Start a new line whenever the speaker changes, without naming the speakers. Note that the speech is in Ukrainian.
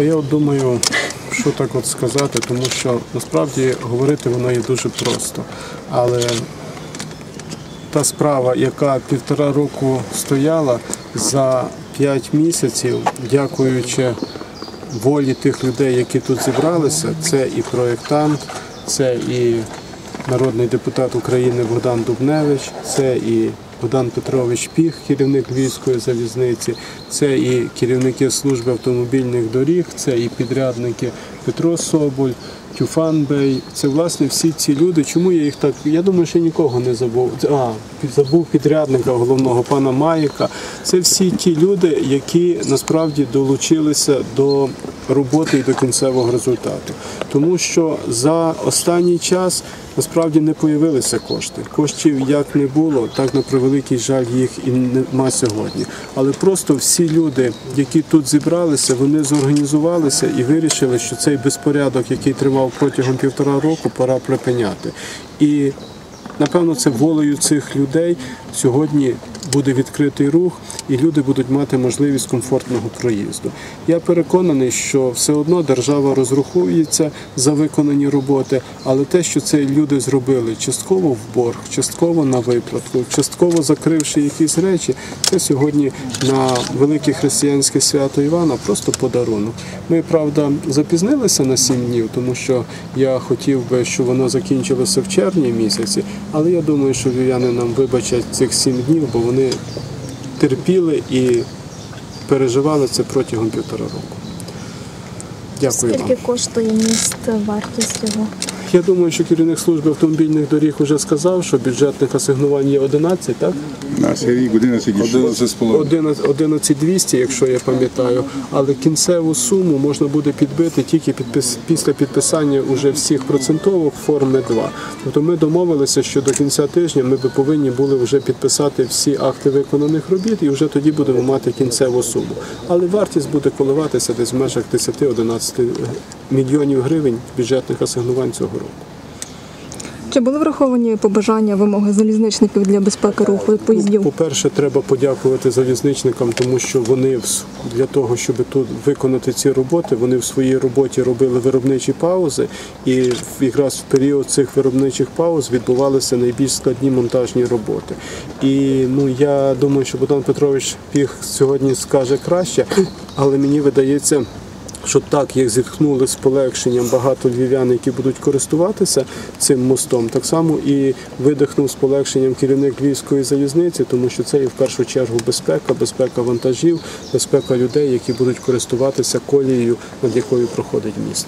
Та я от думаю, що так от сказати, тому що насправді говорити воно є дуже просто. Але та справа, яка півтора року стояла за п'ять місяців, дякуючи волі тих людей, які тут зібралися, це і проєктант, це і народний депутат України Богдан Дубневич, це і Богдан Петрович Піх, керівник Львівської залізниці, це і керівники служби автомобільних доріг, це і підрядники Петро Соболь, Тюфан Бей. Це власне всі ці люди. Чому я їх так? Я думаю, що нікого не забув. А, забув підрядника головного пана Маєка. Це всі ті люди, які насправді долучилися до роботи і до кінцевого результату. Тому що за останній час насправді не появилися кошти. Коштів як не було, так на превеликий жаль їх і нема сьогодні. Але просто всі люди, які тут зібралися, вони зорганізувалися і вирішили, що цей безпорядок, який тривав протягом півтора року, пора припиняти. І Напевно, це волею цих людей сьогодні буде відкритий рух, і люди будуть мати можливість комфортного проїзду. Я переконаний, що все одно держава розрахується за виконані роботи, але те, що це люди зробили, частково в борг, частково на виплатку, частково закривши якісь речі, це сьогодні на велике християнське свято Івана просто подарунок. Ми, правда, запізнилися на сім днів, тому що я хотів би, щоб воно закінчилося в червні місяці, але я думаю, що львів'яни нам вибачать цих сім днів, бо вони терпіли і переживали це протягом півтора року. Дякую вам.
Скільки коштує міст, вартість його?
Я думаю, що керівник служби автомобільних доріг вже сказав, що бюджетних асигнувань є 11, так?
На цей рік 11
11 11200, якщо я пам'ятаю. Але кінцеву суму можна буде підбити тільки підпис, після підписання уже всіх процентовок форми 2. Тобто ми домовилися, що до кінця тижня ми би повинні були вже підписати всі акти виконаних робіт і вже тоді будемо мати кінцеву суму. Але вартість буде коливатися десь в межах 10-11 мільйонів гривень бюджетних асигнувань цього року.
Чи були враховані побажання вимоги залізничників для безпеки руху поїздів?
По-перше, треба подякувати залізничникам, тому що вони для того, щоб тут виконати ці роботи, вони в своїй роботі робили виробничі паузи, і якраз в період цих виробничих пауз відбувалися найбільш складні монтажні роботи. І ну я думаю, що Богдан Петрович Піх сьогодні скаже краще, але мені видається. Що так, як зітхнули з полегшенням багато львів'ян, які будуть користуватися цим мостом, так само і видихнув з полегшенням керівник львівської залізниці, тому що це і в першу чергу безпека, безпека вантажів, безпека людей, які будуть користуватися колією, над якою проходить міст.